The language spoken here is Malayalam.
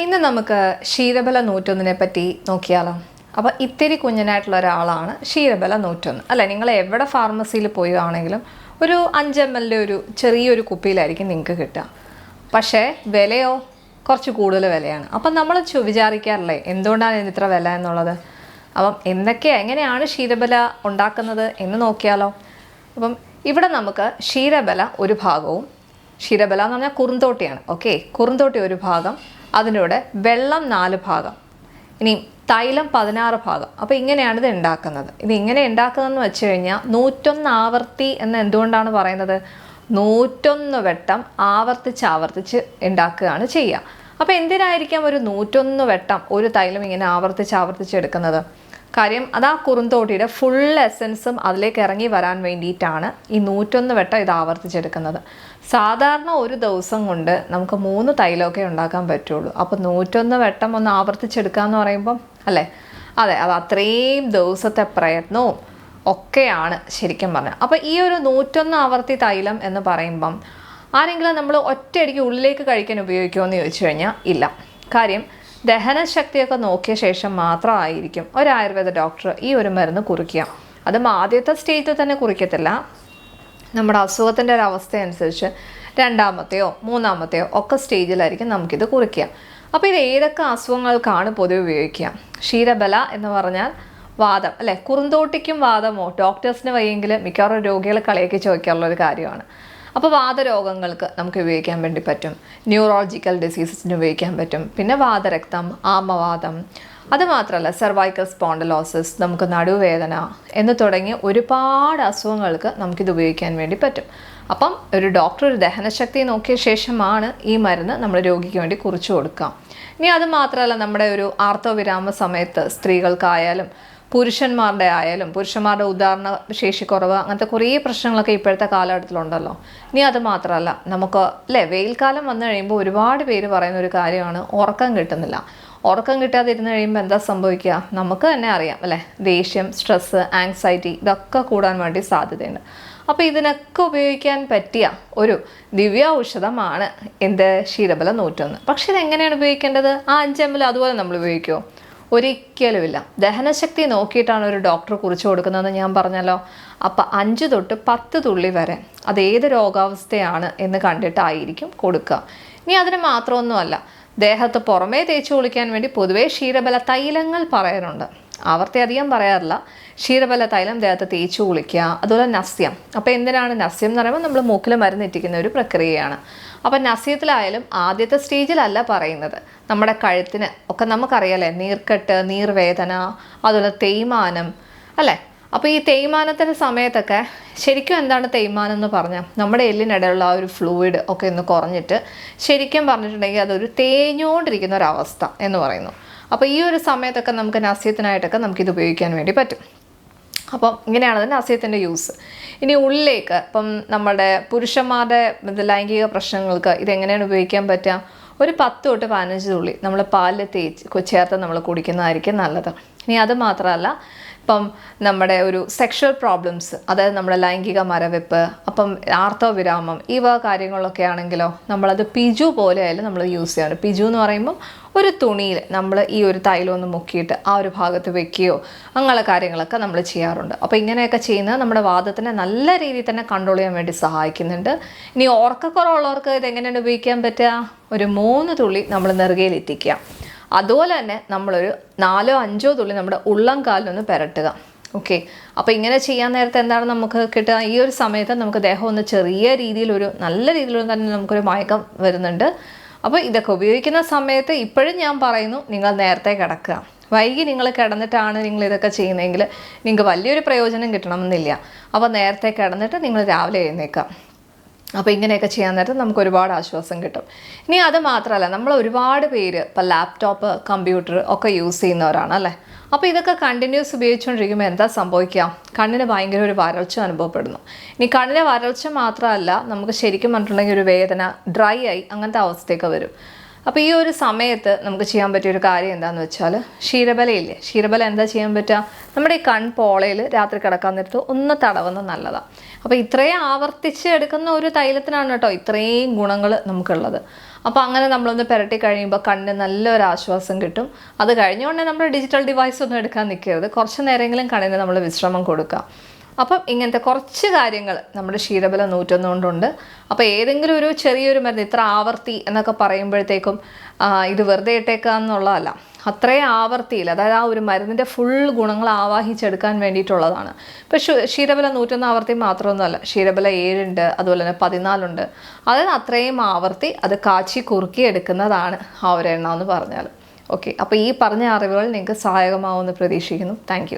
ഇന്ന് നമുക്ക് ക്ഷീരബല നൂറ്റൊന്നിനെ പറ്റി നോക്കിയാലോ. അപ്പോൾ ഇത്തിരി കുഞ്ഞനായിട്ടുള്ള ഒരാളാണ് ക്ഷീരബല നൂറ്റൊന്ന്. അല്ലേ നിങ്ങൾ എവിടെ ഫാർമസിയിൽ പോവുകയാണെങ്കിലും ഒരു അഞ്ച് എം എല്ലിന്റെ ഒരു ചെറിയൊരു കുപ്പിയിലായിരിക്കും നിങ്ങൾക്ക് കിട്ടുക. പക്ഷേ വിലയോ കുറച്ച് കൂടുതൽ വിലയാണ്. അപ്പം നമ്മൾ വിചാരിക്കാറില്ലേ എന്തുകൊണ്ടാണ് ഇതിന് ഇത്ര വില എന്നുള്ളത്? അപ്പം എന്തൊക്കെ എങ്ങനെയാണ് ക്ഷീരബല ഉണ്ടാക്കുന്നത് എന്ന് നോക്കിയാലോ. അപ്പം ഇവിടെ നമുക്ക് ക്ഷീരബല ഒരു ഭാഗവും ക്ഷീരബല എന്ന് പറഞ്ഞാൽ കുറുന്തോട്ടിയാണ്. ഓക്കെ കുറുന്തോട്ടി ഒരു ഭാഗം അതിലൂടെ വെള്ളം നാല് ഭാഗം. ഇനി തൈലം പതിനാറ് ഭാഗം. അപ്പോൾ ഇങ്ങനെയാണ് ഇത് ഉണ്ടാക്കുന്നത്. ഇത് ഇങ്ങനെ ഉണ്ടാക്കുന്നതെന്ന് വെച്ച് കഴിഞ്ഞാൽ നൂറ്റൊന്ന് ആവർത്തി എന്ന് എന്തുകൊണ്ടാണ് പറയുന്നത്? നൂറ്റൊന്ന് വട്ടം ആവർത്തിച്ച് ആവർത്തിച്ച് ഉണ്ടാക്കുകയാണ് ചെയ്യുക. അപ്പോൾ എന്തിനായിരിക്കാം ഒരു നൂറ്റൊന്ന് വട്ടം ഒരു തൈലം ഇങ്ങനെ ആവർത്തിച്ച് ആവർത്തിച്ച് എടുക്കുന്നത്? കാര്യം അത് ആ കുറുന്തോട്ടിയുടെ ഫുൾ എസൻസും അതിലേക്ക് ഇറങ്ങി വരാൻ വേണ്ടിയിട്ടാണ് ഈ നൂറ്റൊന്ന് വട്ടം ഇത് ആവർത്തിച്ചെടുക്കുന്നത്. സാധാരണ ഒരു ദിവസം കൊണ്ട് നമുക്ക് മൂന്ന് തൈലമൊക്കെ ഉണ്ടാക്കാൻ പറ്റുള്ളൂ. അപ്പോൾ നൂറ്റൊന്ന് വട്ടം ഒന്ന് ആവർത്തിച്ചെടുക്കുക എന്ന് പറയുമ്പം അല്ലേ? അതെ അത് അത്രയും ദിവസത്തെ പ്രയത്നവും ഒക്കെയാണ് ശരിക്കും പറഞ്ഞത്. അപ്പോൾ ഈ ഒരു നൂറ്റൊന്ന് ആവർത്തി തൈലം എന്ന് പറയുമ്പം ആരെങ്കിലും നമ്മൾ ഒറ്റയടിക്ക് ഉള്ളിലേക്ക് കഴിക്കാൻ ഉപയോഗിക്കുമോ എന്ന് ചോദിച്ചു കഴിഞ്ഞാൽ ഇല്ല. കാര്യം ദഹനശക്തിയൊക്കെ നോക്കിയ ശേഷം മാത്രമായിരിക്കും ഒരു ആയുർവേദ ഡോക്ടർ ഈ ഒരു മരുന്ന് കുറിക്കുക. അത് ആദ്യത്തെ സ്റ്റേജിൽ തന്നെ കുറിക്കത്തില്ല. നമ്മുടെ അസുഖത്തിന്റെ ഒരു അവസ്ഥ അനുസരിച്ച് രണ്ടാമത്തെയോ മൂന്നാമത്തെയോ ഒക്കെ സ്റ്റേജിലായിരിക്കും നമുക്കിത് കുറിക്കുക. അപ്പോൾ ഇത് ഏതൊക്കെ അസുഖങ്ങൾക്കാണ് പൊതുവെ ഉപയോഗിക്കുക? ക്ഷീരബല എന്ന് പറഞ്ഞാൽ വാദം അല്ലേ? കുറുന്തോട്ടിക്കും വാദമോ? ഡോക്ടേഴ്സിന് വയ്യെങ്കിൽ മിക്കവാറും രോഗികളെ കളിയൊക്കെ ചോദിക്കാറുള്ള ഒരു കാര്യമാണ്. അപ്പോൾ വാതരോഗങ്ങൾക്ക് നമുക്ക് ഉപയോഗിക്കാൻ വേണ്ടി പറ്റും. ന്യൂറോളജിക്കൽ ഡിസീസസിന് ഉപയോഗിക്കാൻ പറ്റും. പിന്നെ വാതരക്തം ആമവാദം അതുമാത്രമല്ല സെർവൈക്കൽ സ്പോണ്ടലോസിസ് നമുക്ക് നടുവേദന എന്ന് തുടങ്ങിയ ഒരുപാട് അസുഖങ്ങൾക്ക് നമുക്കിത് ഉപയോഗിക്കാൻ വേണ്ടി പറ്റും. അപ്പം ഒരു ഡോക്ടർ ഒരു ദഹനശക്തി നോക്കിയ ശേഷമാണ് ഈ മരുന്ന് നമ്മൾ രോഗിക്ക് വേണ്ടി കുറിച്ചു കൊടുക്കുക. ഇനി അത് മാത്രമല്ല നമ്മുടെ ഒരു ആർത്തവവിരാമ സമയത്ത് സ്ത്രീകൾക്കായാലും പുരുഷന്മാരുടെ ആയാലും പുരുഷന്മാരുടെ ഉദാഹരണ ശേഷി കുറവ് അങ്ങനത്തെ കുറേ പ്രശ്നങ്ങളൊക്കെ ഇപ്പോഴത്തെ കാലഘട്ടത്തിലുണ്ടല്ലോ. ഇനി അത് മാത്രമല്ല നമുക്ക് അല്ലേ വെയിൽക്കാലം വന്നു കഴിയുമ്പോൾ ഒരുപാട് പേര് പറയുന്ന ഒരു കാര്യമാണ് ഉറക്കം കിട്ടുന്നില്ല. ഉറക്കം കിട്ടാതിരുന്ന് കഴിയുമ്പോൾ എന്താ സംഭവിക്കുക? നമുക്ക് തന്നെ അറിയാം അല്ലേ? ദേഷ്യം സ്ട്രെസ്സ് ആങ്സൈറ്റി ഇതൊക്കെ കൂടാൻ വേണ്ടി സാധ്യതയുണ്ട്. അപ്പോൾ ഇതിനൊക്കെ ഉപയോഗിക്കാൻ പറ്റിയ ഒരു ദിവ്യ ഔഷധമാണ് എന്ത്? ക്ഷീരബല നൂറ്റൊന്ന് പക്ഷെ ഇതെങ്ങനെയാണ് ഉപയോഗിക്കേണ്ടത്? ആ അഞ്ചമ്പലം അതുപോലെ നമ്മൾ ഉപയോഗിക്കുമോ ഒരിക്കലുമില്ല. ദഹനശക്തി നോക്കിയിട്ടാണ് ഒരു ഡോക്ടർ കുറിച്ച് കൊടുക്കുന്നതെന്ന് ഞാൻ പറഞ്ഞല്ലോ. അപ്പം അഞ്ച് തൊട്ട് പത്ത് തുള്ളി വരെ അത് ഏത് രോഗാവസ്ഥയാണ് എന്ന് കണ്ടിട്ടായിരിക്കും കൊടുക്കുക. ഇനി അതിന് മാത്രമൊന്നുമല്ല ദേഹത്ത് പുറമേ തേച്ച് കുളിക്കാൻ വേണ്ടി പൊതുവേ ക്ഷീരബല തൈലങ്ങൾ പറയാറുണ്ട്. ആവർത്തി അധികം പറയാറില്ല. ക്ഷീരബല തൈലം ദേഹത്ത് തേച്ച് കുളിക്കുക അതുപോലെ നസ്യം. അപ്പോൾ എന്തിനാണ് നസ്യം എന്ന് പറയുമ്പോൾ നമ്മൾ മൂക്കിൽ മരുന്നിറ്റിക്കുന്ന ഒരു പ്രക്രിയയാണ്. അപ്പോൾ നസ്യത്തിലായാലും ആദ്യത്തെ സ്റ്റേജിലല്ല പറയുന്നത്. നമ്മുടെ കഴുത്തിന് ഒക്കെ നമുക്കറിയാലേ നീർക്കെട്ട് നീർവേദന അതുപോലെ തേയ്മാനം അല്ലേ? അപ്പോൾ ഈ തേയ്മാനത്തിന്റെ സമയത്തൊക്കെ ശരിക്കും എന്താണ് തേയ്മാനം എന്ന് പറഞ്ഞാൽ നമ്മുടെ എല്ലിനിടയിലുള്ള ആ ഒരു ഫ്ലൂയിഡ് ഒക്കെ ഒന്ന് കുറഞ്ഞിട്ട് ശരിക്കും പറഞ്ഞിട്ടുണ്ടെങ്കിൽ അതൊരു തേഞ്ഞുകൊണ്ടിരിക്കുന്ന ഒരവസ്ഥ എന്ന് പറയുന്നു. അപ്പോൾ ഈ ഒരു സമയത്തൊക്കെ നമുക്ക് നസ്യത്തിനായിട്ടൊക്കെ നമുക്കിത് ഉപയോഗിക്കാൻ വേണ്ടി പറ്റും. അപ്പം ഇങ്ങനെയാണ് അതിന്റെ അസ്യത്തിന്റെ യൂസ് ഇനി ഉള്ളിലേക്ക് ഇപ്പം നമ്മുടെ പുരുഷന്മാരുടെ ലൈംഗിക പ്രശ്നങ്ങൾക്ക് ഇതെങ്ങനെയാണ് ഉപയോഗിക്കാൻ പറ്റുക ഒരു പത്ത് തൊട്ട് പതിനഞ്ച് തുള്ളി നമ്മൾ പാലിൽ തേച്ച് ചേർത്ത് നമ്മൾ കുടിക്കുന്നതായിരിക്കും നല്ലത്. ഇനി അത് മാത്രമല്ല ഇപ്പം നമ്മുടെ ഒരു സെക്ഷൽ പ്രോബ്ലംസ് അതായത് നമ്മുടെ ലൈംഗിക മരവിപ്പ് അപ്പം ആർത്തവവിരാമം വക കാര്യങ്ങളൊക്കെ ആണെങ്കിലോ നമ്മളത് പിജു പോലെയായാലും നമ്മൾ യൂസ് ചെയ്യാണ് പിജു എന്ന് പറയുമ്പം ഒരു തുണിയിൽ നമ്മൾ ഈ ഒരു തൈലം ഒന്ന് മുക്കിയിട്ട് ആ ഒരു ഭാഗത്ത് വെക്കുകയോ അങ്ങനെയുള്ള കാര്യങ്ങളൊക്കെ നമ്മൾ ചെയ്യാറുണ്ട്. അപ്പോൾ ഇങ്ങനെയൊക്കെ ചെയ്യുന്നത് നമ്മുടെ വാദത്തിനെ നല്ല രീതിയിൽ തന്നെ കൺട്രോൾ ചെയ്യാൻ വേണ്ടി സഹായിക്കുന്നുണ്ട്. ഇനി ഓർക്കക്കുറവുള്ളവർക്ക് ഇതെങ്ങനെയാണ് ഉപയോഗിക്കാൻ പറ്റുക? ഒരു മൂന്ന് തുള്ളി നമ്മൾ നെറുകയിൽ എത്തിക്കുക അതുപോലെ തന്നെ നമ്മളൊരു നാലോ അഞ്ചോ തുള്ളി നമ്മുടെ ഉള്ളം കാലിലൊന്ന് പെരട്ടുക. ഓക്കെ? അപ്പോൾ ഇങ്ങനെ ചെയ്യാൻ നേരത്തെ എന്താണ് നമുക്ക് കിട്ടുക? ഈ ഒരു സമയത്ത് നമുക്ക് ദേഹം ഒന്ന് ചെറിയ രീതിയിലൊരു നല്ല രീതിയിലൊന്നും തന്നെ നമുക്കൊരു മയക്കം വരുന്നുണ്ട്. അപ്പോൾ ഇതൊക്കെ ഉപയോഗിക്കുന്ന സമയത്ത് ഇപ്പോഴും ഞാൻ പറയുന്നു നിങ്ങൾ നേരത്തെ കിടക്കുക. വൈകി നിങ്ങൾ കിടന്നിട്ടാണ് നിങ്ങൾ ഇതൊക്കെ ചെയ്യുന്നതെങ്കിൽ നിങ്ങൾക്ക് വലിയൊരു പ്രയോജനം കിട്ടണമെന്നില്ല. അപ്പോൾ നേരത്തെ കിടന്നിട്ട് നിങ്ങൾ രാവിലെ എഴുന്നേക്കാം അപ്പോൾ ഇങ്ങനെയൊക്കെ ചെയ്യാൻ നേരത്ത് നമുക്ക് ഒരുപാട് ആശ്വാസം കിട്ടും. ഇനി അത് മാത്രമല്ല നമ്മൾ ഒരുപാട് പേര് ഇപ്പം ലാപ്ടോപ്പ് കമ്പ്യൂട്ടർ ഒക്കെ യൂസ് ചെയ്യുന്നവരാണ് അല്ലേ? അപ്പോൾ ഇതൊക്കെ കണ്ടിന്യൂസ് ഉപയോഗിച്ചുകൊണ്ടിരിക്കുമ്പോൾ എന്താ സംഭവിക്കുക കണ്ണിന് ഭയങ്കര ഒരു വരൾച്ച അനുഭവപ്പെടുന്നു. ഇനി കണ്ണിന് വരൾച്ച മാത്രമല്ല നമുക്ക് ശരിക്കും പറഞ്ഞിട്ടുണ്ടെങ്കിൽ ഒരു വേദന ഡ്രൈ ആയി അങ്ങനത്തെ അവസ്ഥയൊക്കെ വരും. അപ്പോൾ ഈ ഒരു സമയത്ത് നമുക്ക് ചെയ്യാൻ പറ്റിയ ഒരു കാര്യം എന്താണെന്ന് വെച്ചാൽ ക്ഷീരബലയില്ലേ? ക്ഷീരബല എന്താ ചെയ്യാൻ പറ്റുക നമ്മുടെ ഈ കൺപോളയിൽ രാത്രി കിടക്കാൻ നേരത്ത് ഒന്ന് തടവുന്നത് നല്ലതാണ് അപ്പോൾ ഇത്രയും ആവർത്തിച്ച് എടുക്കുന്ന ഒരു തൈലത്തിനാണ് കേട്ടോ ഇത്രയും ഗുണങ്ങൾ നമുക്കുള്ളത്. അപ്പോൾ അങ്ങനെ നമ്മളൊന്ന് പുരട്ടി കഴിയുമ്പോൾ കണ്ണിന് നല്ലൊരു ആശ്വാസം കിട്ടും. അത് കഴിഞ്ഞുകൊണ്ട് നമ്മൾ ഡിജിറ്റൽ ഡിവൈസ് ഒന്നും എടുക്കാൻ നിൽക്കരുത് കുറച്ച് നേരമെങ്കിലും കണ്ണിന് നമ്മൾ വിശ്രമം കൊടുക്കുക അപ്പം ഇങ്ങനത്തെ കുറച്ച് കാര്യങ്ങൾ നമ്മുടെ ക്ഷീരബലം നൂറ്റൊന്നുകൊണ്ടുണ്ട്. അപ്പോൾ ഏതെങ്കിലും ഒരു ചെറിയൊരു മരുന്ന് ഇത്ര ആവർത്തി എന്നൊക്കെ പറയുമ്പോഴത്തേക്കും ഇത് വെറുതെ ഇട്ടേക്കാന്നുള്ളതല്ല അത്രയും ആവർത്തിയിൽ അതായത് ആ ഒരു മരുന്നിന്റെ ഫുൾ ഗുണങ്ങൾ ആവാഹിച്ചെടുക്കാൻ വേണ്ടിയിട്ടുള്ളതാണ്. ഇപ്പോൾ ക്ഷീരബല നൂറ്റൊന്ന് ആവർത്തി മാത്രമൊന്നുമല്ല ക്ഷീരബല ഏഴുണ്ട് അതുപോലെ തന്നെ പതിനാലുണ്ട്. അതായത് അത്രയും ആവർത്തി അത് കാച്ചി കുറുക്കി എടുക്കുന്നതാണ് ആ ഒരു എന്ന് പറഞ്ഞാൽ. ഓക്കെ അപ്പോൾ ഈ പറഞ്ഞ അറിവുകൾ നിങ്ങൾക്ക് സഹായകമാവുമെന്ന് പ്രതീക്ഷിക്കുന്നു. താങ്ക്